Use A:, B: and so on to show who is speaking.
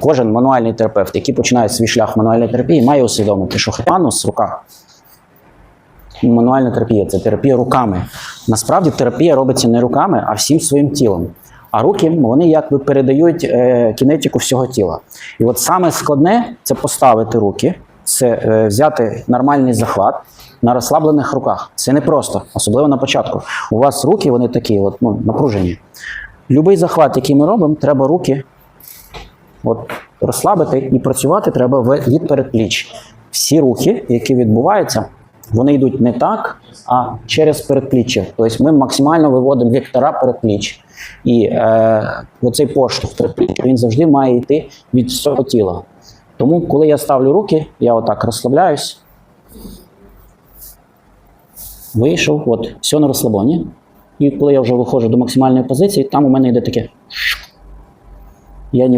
A: Кожен мануальний терапевт, який починає свій шлях мануальної терапії, має усвідомити, що хепанус в руках. Мануальна терапія це терапія руками. Насправді терапія робиться не руками, а всім своїм тілом. А руки вони якби передають е, кінетику всього тіла. І от саме складне це поставити руки, це е, взяти нормальний захват на розслаблених руках. Це не просто, особливо на початку. У вас руки вони такі, от, ну, напружені. Любий захват, який ми робимо, треба руки от, розслабити і працювати треба від передпліч. Всі рухи, які відбуваються, вони йдуть не так, а через передпліччя. Тобто ми максимально виводимо вектора передпліч. І е, оцей поштовх передпліччя, він завжди має йти від всього тіла. Тому, коли я ставлю руки, я отак розслабляюсь. Вийшов, от, все на розслабоні. І коли я вже виходжу до максимальної позиції, там у мене йде таке. Я ніби